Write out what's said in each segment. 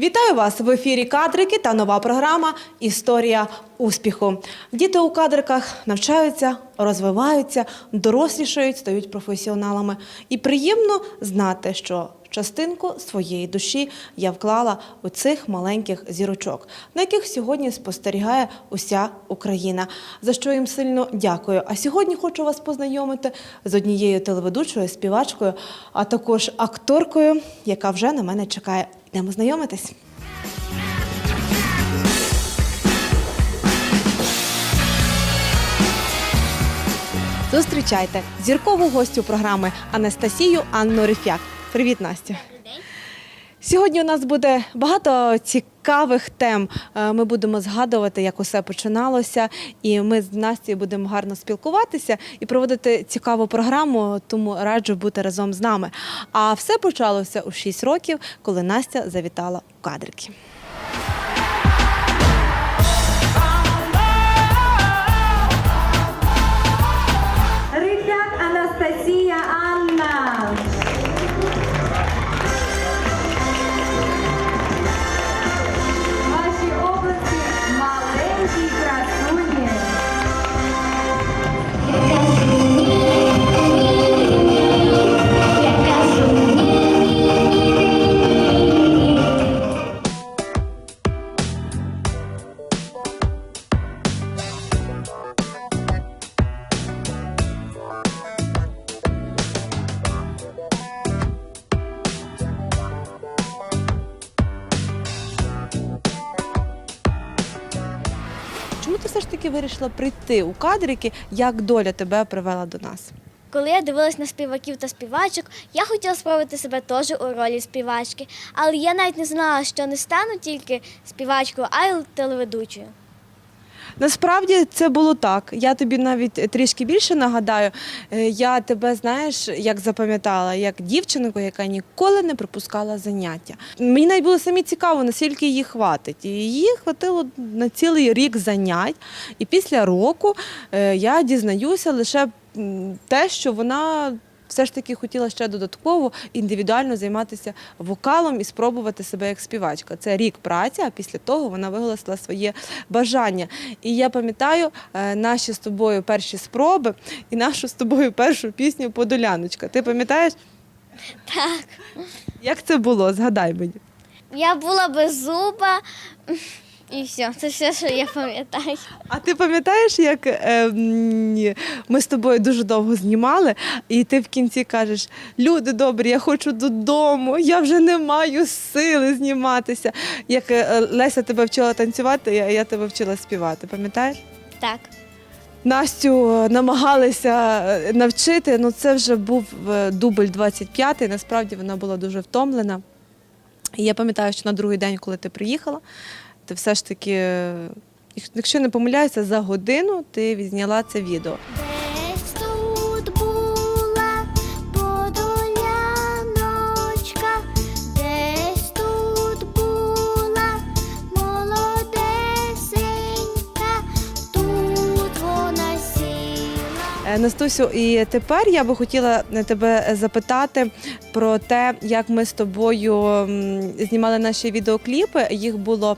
Вітаю вас в ефірі Кадрики та нова програма Історія успіху. Діти у кадриках навчаються, розвиваються, дорослішають, стають професіоналами. І приємно знати, що частинку своєї душі я вклала у цих маленьких зірочок, на яких сьогодні спостерігає уся Україна. За що їм сильно дякую. А сьогодні хочу вас познайомити з однією телеведучою співачкою, а також акторкою, яка вже на мене чекає. Йдемо знайомитись. Зустрічайте зіркову гостю програми Анастасію Анну Реф'як. Привіт, Настя. Сьогодні у нас буде багато цікавих тем. Е, Ми будемо згадувати, як усе починалося, і ми з Настю будемо гарно спілкуватися і проводити цікаву програму, тому раджу бути разом з нами. А все почалося у 6 років, коли Настя завітала у кадрики. Вирішила прийти у кадрики? Як доля тебе привела до нас? Коли я дивилась на співаків та співачок, я хотіла спробувати себе теж у ролі співачки, але я навіть не знала, що не стану тільки співачкою, а й телеведучою. Насправді це було так. Я тобі навіть трішки більше нагадаю. Е, Я тебе знаєш, як запам'ятала, як дівчинку, яка ніколи не пропускала заняття. Мені навіть було самі цікаво, наскільки її хватить. І її хватило на цілий рік занять. І після року е, я дізнаюся лише те, що вона. Все ж таки хотіла ще додатково індивідуально займатися вокалом і спробувати себе як співачка. Це рік праці, а після того вона виголосила своє бажання. І я пам'ятаю е, наші з тобою перші спроби і нашу з тобою першу пісню Подоляночка. Ти пам'ятаєш, Так. як це було? Згадай мені. Я була без зуба, і все, це все, що я пам'ятаю. А ти пам'ятаєш, як е, ми з тобою дуже довго знімали, і ти в кінці кажеш: люди добрі, я хочу додому, я вже не маю сили зніматися. Як е, Леся тебе вчила танцювати, я, я тебе вчила співати, пам'ятаєш? Так. Настю е, намагалися е, навчити, ну це вже був дубль 25-й, насправді вона була дуже втомлена. І я пам'ятаю, що на другий день, коли ти приїхала, ти все ж таки, е, якщо не помиляюся, за годину ти відзняла це відео. Е, Настусю, і тепер я би хотіла е, тебе запитати про те, як ми з тобою знімали наші відеокліпи. Їх було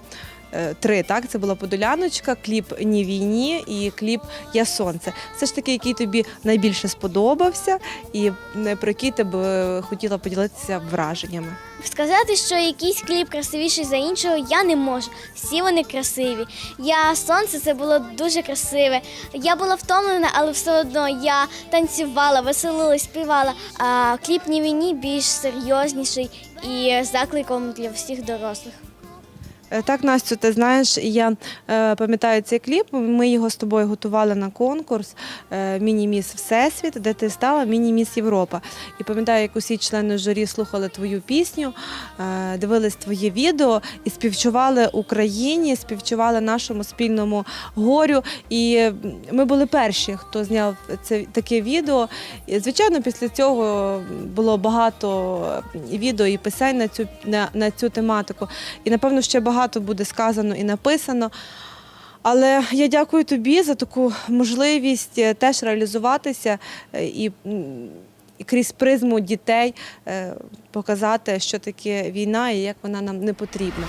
три, так? Це була Подоляночка, кліп Ні війні і кліп Я сонце. Все ж таки, який тобі найбільше сподобався, і про який ти б е, хотіла поділитися враженнями. Сказати, що якийсь кліп красивіший за іншого, я не можу. Всі вони красиві. Я сонце це було дуже красиве. Я була втомлена, але все одно я танцювала, веселилась, співала. А кліп «Ні війні більш серйозніший і закликом для всіх дорослих. Е, Так, Настю, ти знаєш, я е, пам'ятаю цей кліп. Ми його з тобою готували на конкурс е, Міні-міс Всесвіт, де ти стала Міні-міс Європа. І пам'ятаю, як усі члени журі слухали твою пісню, дивились твоє відео і співчували Україні, співчували нашому спільному горю. І ми були перші, хто зняв це таке відео. І, звичайно, після цього було багато відео і писань на цю на, на цю тематику. І напевно ще багато буде сказано і написано. Але я дякую тобі за таку можливість е, теж реалізуватися е, і і крізь призму дітей е, показати, що таке війна і як вона нам не потрібна.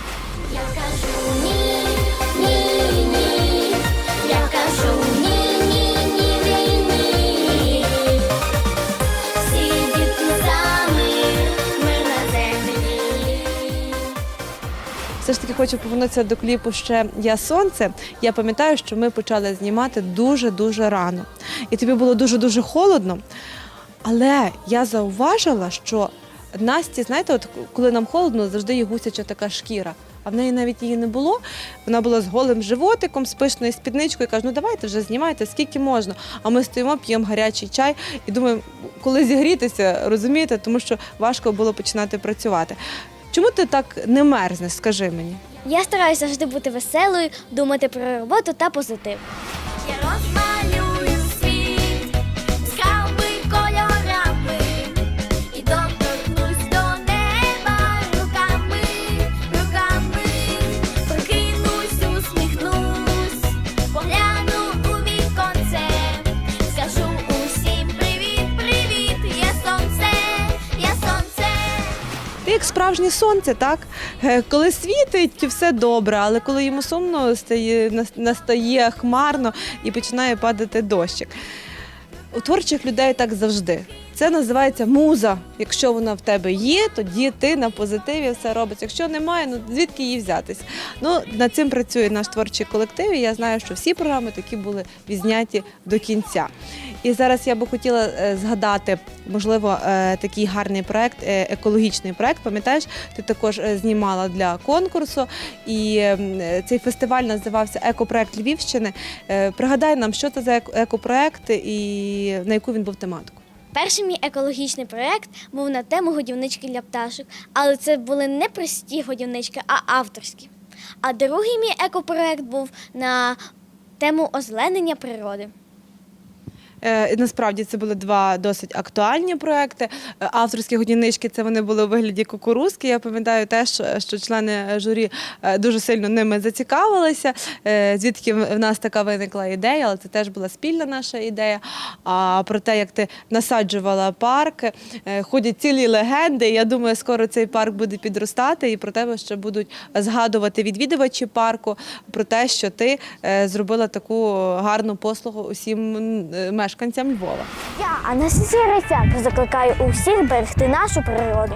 Все ж таки хочу повернутися до кліпу ще Я сонце. Я пам'ятаю, що ми почали знімати дуже-дуже рано. І тобі було дуже-дуже холодно. Але я зауважила, що Насті, знаєте, от коли нам холодно, завжди є гусяча така шкіра. А в неї навіть її не було. Вона була з голим животиком, з пишною спідничкою. Каже, ну давайте вже знімайте, скільки можна. А ми стоїмо, п'ємо гарячий чай і думаємо, коли зігрітися, розумієте, тому що важко було починати працювати. Чому ти так не мерзнеш, скажи мені? Я стараюся завжди бути веселою, думати про роботу та позитив. Як справжнє сонце, так? Е, Коли світить, все добре, але коли йому сумно стає, настає хмарно і починає падати дощик. У творчих людей так завжди. Це називається муза. Якщо вона в тебе є, тоді ти на позитиві все робиш. Якщо немає, ну звідки її взятись? Ну над цим працює наш творчий колектив. І я знаю, що всі програми такі були відзняті до кінця. І зараз я би хотіла е, згадати, можливо, е, такий гарний проект, е, екологічний проект. Пам'ятаєш, ти також знімала для конкурсу, і цей фестиваль називався Екопроект Львівщини. Пригадай нам, що це за еко- екопроект і на яку він був тематику. Перший мій екологічний проєкт був на тему годівнички для пташок, але це були не прості годівнички, а авторські. А другий мій екопроєкт був на тему озеленення природи. Е, Насправді це були два досить актуальні проекти. Е, Авторські годівнички це вони були у вигляді кукурузки. Я пам'ятаю теж, що члени журі е, дуже сильно ними зацікавилися. Звідки в нас така виникла ідея, але це теж була спільна наша ідея. А про те, як ти насаджувала парк, ходять цілі легенди. Я думаю, скоро цей парк буде підростати, і про тебе ще будуть згадувати відвідувачі парку про те, що ти зробила таку гарну послугу усім е, мешканцям Львова. Я, Анастасія Райфяк, закликаю усіх берегти нашу природу.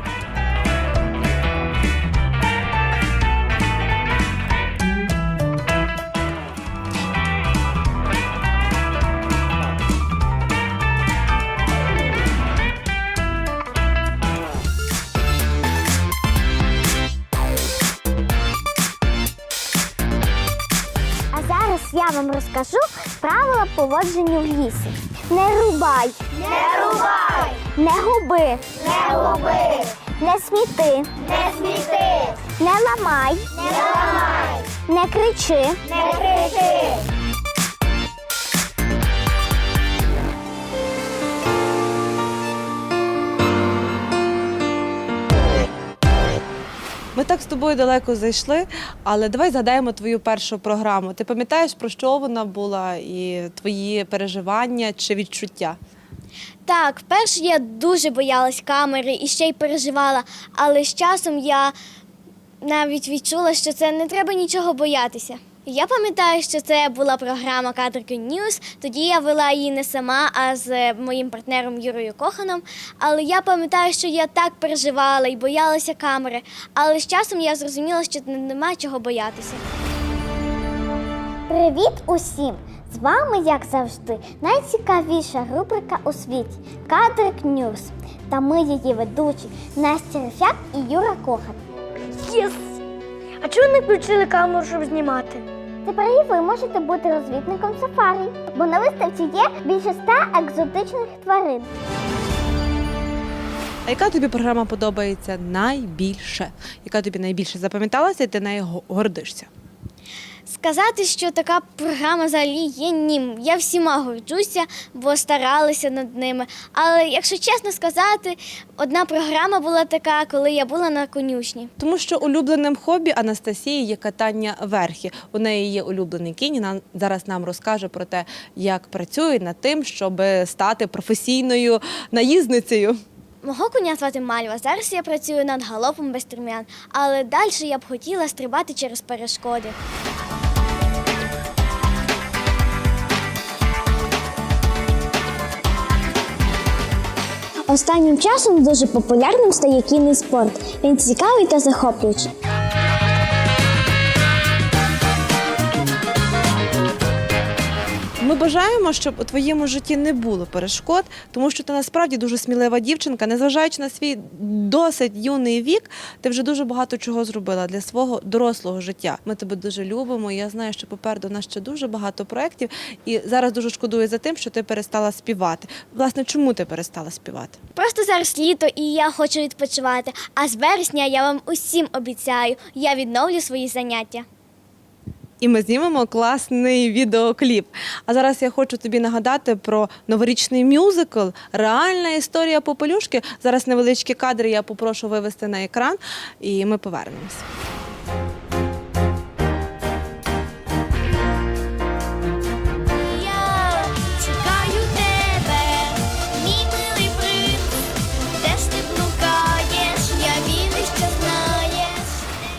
Я вам розкажу правила поводження в лісі. Не рубай. Не рубай. Не губи. Не губи. Не сміти. Не сміти. Не ламай. Не ламай. Не кричи. Не кричи. Так з тобою далеко зайшли, але давай згадаємо твою першу програму. Ти пам'ятаєш, про що вона була, і твої переживання чи відчуття? Так, вперше я дуже боялась камери і ще й переживала, але з часом я навіть відчула, що це не треба нічого боятися. Я пам'ятаю, що це була програма Кадрки Ньюс. Тоді я вела її не сама, а з моїм партнером Юрою Коханом. Але я пам'ятаю, що я так переживала і боялася камери. Але з часом я зрозуміла, що нема чого боятися. Привіт усім! З вами, як завжди, найцікавіша рубрика у світі Кадрик Ньюс. Та ми її ведучі Настя Рефяк і Юра Кохан. Єс! А чого не включили камеру, щоб знімати? Тепер і ви можете бути розвідником сафарі, бо на виставці є більше ста екзотичних тварин. А яка тобі програма подобається найбільше? Яка тобі найбільше запам'яталася, і ти нею го- гордишся? Сказати, що така програма взагалі є нім. Я всіма горджуся, бо старалася над ними. Але якщо чесно сказати, одна програма була така, коли я була на конюшні. Тому що улюбленим хобі Анастасії є катання верхи. У неї є улюблений кінь. і Нам зараз нам розкаже про те, як працює над тим, щоб стати професійною наїзницею. Мого коня звати Мальва. Зараз я працюю над галопом без стрім'ян, але далі я б хотіла стрибати через перешкоди. Останнім часом дуже популярним стає кінний спорт. Він цікавий та захоплюючий. Ми бажаємо, щоб у твоєму житті не було перешкод, тому що ти насправді дуже смілива дівчинка. Незважаючи на свій досить юний вік, ти вже дуже багато чого зробила для свого дорослого життя. Ми тебе дуже любимо. Я знаю, що попереду нас ще дуже багато проєктів, і зараз дуже шкодую за тим, що ти перестала співати. Власне, чому ти перестала співати? Просто зараз літо і я хочу відпочивати. А з вересня я вам усім обіцяю, я відновлю свої заняття. І ми знімемо класний відеокліп. А зараз я хочу тобі нагадати про новорічний мюзикл Реальна історія Попелюшки. Зараз невеличкі кадри я попрошу вивести на екран, і ми повернемось.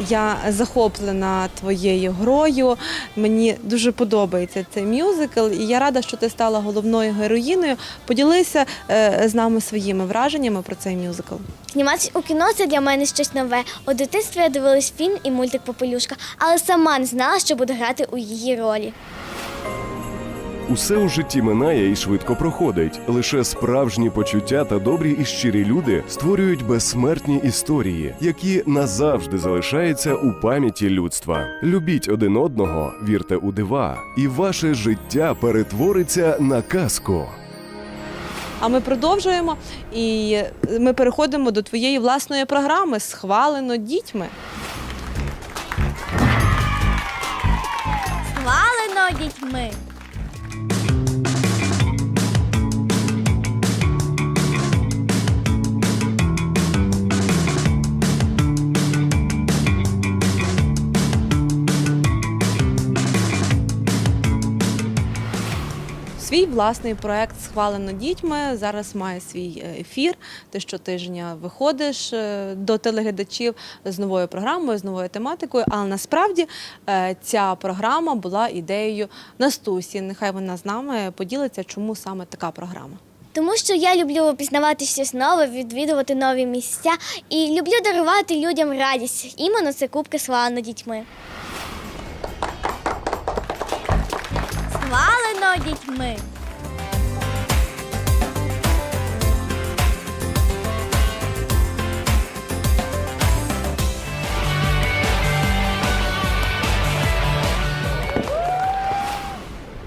Я захоплена твоєю грою. Мені дуже подобається цей мюзикл, і я рада, що ти стала головною героїною. Поділися е, з нами своїми враженнями про цей мюзикл. Зніматися у кіно це для мене щось нове. У дитинстві я дивилась фільм і мультик Попелюшка, але сама не знала, що буду грати у її ролі. Усе у житті минає і швидко проходить. Лише справжні почуття та добрі і щирі люди створюють безсмертні історії, які назавжди залишаються у пам'яті людства. Любіть один одного, вірте у дива, і ваше життя перетвориться на казку. А ми продовжуємо і ми переходимо до твоєї власної програми Схвалено дітьми. Хвалено дітьми. Свій власний проект схвалено дітьми. Зараз має свій е, ефір. Ти щотижня виходиш е, до телеглядачів з новою програмою, з новою тематикою. Але насправді е, ця програма була ідеєю Настусі. Нехай вона з нами поділиться, чому саме така програма. Тому що я люблю пізнавати щось нове, відвідувати нові місця і люблю дарувати людям радість. Іменно це кубки схвалено дітьми. Схвалено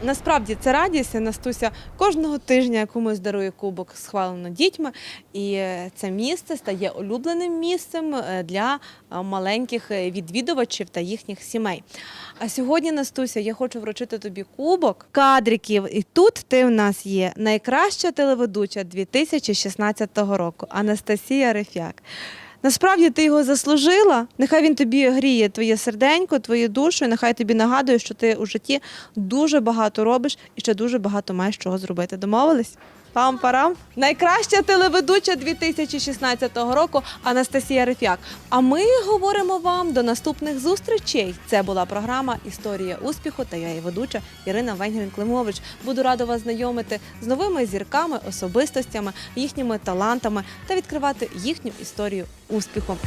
Насправді це радість. Настуся кожного тижня комусь дарує кубок схвалено дітьми, і е, це місце стає улюбленим місцем е, для е, маленьких відвідувачів та їхніх сімей. А сьогодні, Настуся, я хочу вручити тобі кубок кадриків. І тут ти в нас є найкраща телеведуча 2016 року Анастасія Рефяк. Насправді ти його заслужила. Нехай він тобі гріє твоє серденько, твою душу, і нехай тобі нагадує, що ти у житті дуже багато робиш і ще дуже багато маєш чого зробити. Домовились? Пам-парам. Найкраща телеведуча 2016 року Анастасія Рефяк. А ми говоримо вам до наступних зустрічей. Це була програма Історія успіху та я її ведуча Ірина Венгрін-Климович. Буду рада вас знайомити з новими зірками, особистостями, їхніми талантами та відкривати їхню історію успіху.